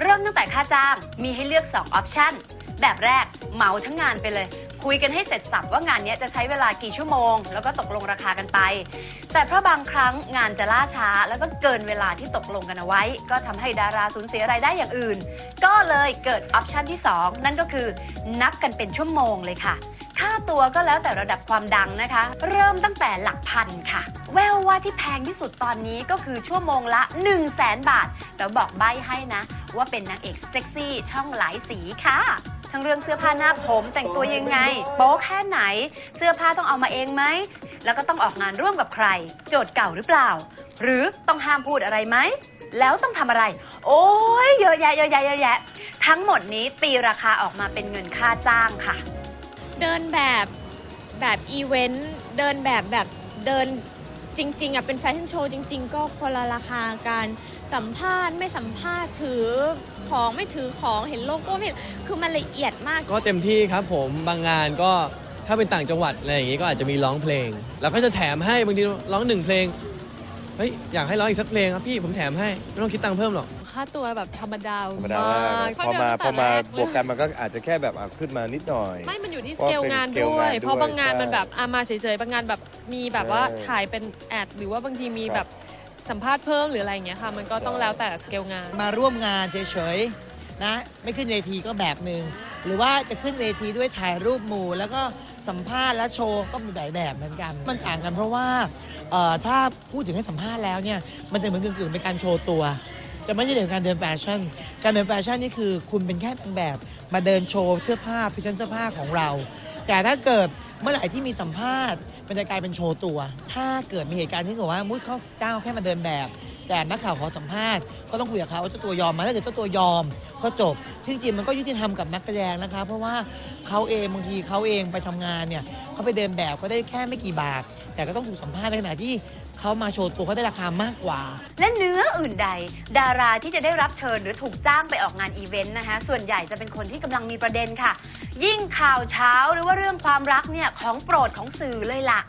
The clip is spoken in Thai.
เริ่มตั้งแต่ค่าจ้างมีให้เลือก 2 ออปชันแบบแรกเหมาทั้งงานไปเลย คุยกันให้เสร็จสับว่างานนี้จะใช้เวลากี่ชั่วโมง แล้วก็ตกลงราคากันไป แต่เพราะบางครั้งงานจะล่าช้า แล้วก็เกินเวลาที่ตกลงกันเอาไว้ ก็ทำให้ดาราสูญเสียรายได้อย่างอื่น ก็เลยเกิดออปชันที่ 2 นั่นก็คือนับกันเป็นชั่วโมงเลยค่ะค่าตัวก็แล้วแต่ระดับความดังนะคะ เริ่มตั้งแต่หลักพันค่ะ แววว่าที่แพงที่สุดตอนนี้ก็คือชั่วโมงละ 1 0 0 0 0แสนบาทแต่บอกใบให้นะ ว่าเป็นนางเอกเซ็กซี่ช่องหลายสีค่ะ ทั้งเรื่องเสื้อผ้าหน้าผมแต่งตัวยังไง โป๊แค่ไหน เสื้อผ้าต้องเอามาเองไหม แล้วก็ต้องออกงานร่วมกับใคร โจทย์เก่าหรือเปล่า หรือต้องห้ามพูดอะไรไหม แล้วต้องทำอะไร โอ้ยเยอะแยะเยอะแยะเยอะแยะ ทั้งหมดนี้ตีราคาออกมาเป็นเงินค่าจ้างค่ะ เดินแบบแบบอีเวนต์เดินแบบแบบเดินจริงๆอะเป็นแฟชั่นโชว์จริง ๆ ก็คนละราคาการ สัมภาษณ์ไม่สัมภาษณ์ถือของไม่ถือของเห็นโลโก้ไม่เห็นคือมันละเอียดมาก ก็เต็มที่ครับผมบางงานก็ถ้าเป็นต่างจังหวัดอะไรอย่างงี้ก็อาจจะมีร้องเพลงเราก็จะแถมให้บางทีร้องหนึ่งเพลงเฮ้ยอยากให้ร้องอีกสักเพลงครับพี่ผมแถมให้ไม่ต้องคิดตังค์เพิ่มหรอกค่าตัวแบบธรรมดาธรรมดามากพอมาพอมาบวกกันนมันก็อาจจะแค่แบบอะขึ้นมานิดหน่อย ไม่มันอยู่ที่เพสราะเกลเป็นงานสเกลด้วงายนด้วย เพราะบางงานใช่มันแบบอามาเฉยๆบางงานแบบมีแบบว่าใช่ถ่ายเป็นแอดหรือว่าบางทีมีครับแบบ สัมภาษณ์เพิ่มหรืออะไรอย่างเงี้ยค่ะ มันก็ต้องแล้วแต่สเกลงาน มาร่วมงานเฉยๆนะไม่ขึ้นเวทีก็แบบหนึ่งหรือว่าจะขึ้นเวทีด้วยถ่ายรูปหมู่ แล้วก็สัมภาษณ์และโชว์ก็มีหลายแบบเหมือนกัน มันต่างกันเพราะว่าถ้าพูดถึงให้สัมภาษณ์แล้วเนี่ยมันจะเหมือนกึ่งๆเป็นการโชว์ตัว จะไม่ใช่เรื่องการเดินแฟชั่น การเดินแฟชั่นนี่คือคุณเป็นแค่นางแบบมาเดินโชว์เสื้อผ้าพิชันเสื้อผ้าของเรา แต่ถ้าเกิดเมื่อไหร่ที่มีสัมภาษณ์มันจะกลายเป็นโชว์ตัว ถ้าเกิดมีเหตุการณ์ที่เกิดว่ามุ้ยเขาจ้างแค่มาเดินแบบ แต่นักข่าวขอสัมภาษณ์ก็ต้องคุยกับเขาว่าเจ้าตัวยอมไหมถ้าเกิดเจ้าตัวยอมก็จบซึ่งจริงๆมันก็ยุติธรรมกับนักแสดงนะคะ เพราะว่าเขาเองบางทีเขาเองไปทำงานเนี่ยเขาไปเดินแบบก็ได้แค่ไม่กี่บาท แต่ก็ต้องถูกสัมภาษณ์ในขณะที่เขามาโชว์ตัวเขาได้ราคามากกว่า และเนื้ออื่นใด ดาราที่จะได้รับเชิญหรือถูกจ้างไปออกงานอีเวนต์นะคะส่วนใหญ่จะเป็นคนที่กำลังมีประเด็นค่ะ ยิ่งข่าวเช้าหรือว่าเรื่องความรักเนี่ยของโปรดของสื่อเลยล่ะ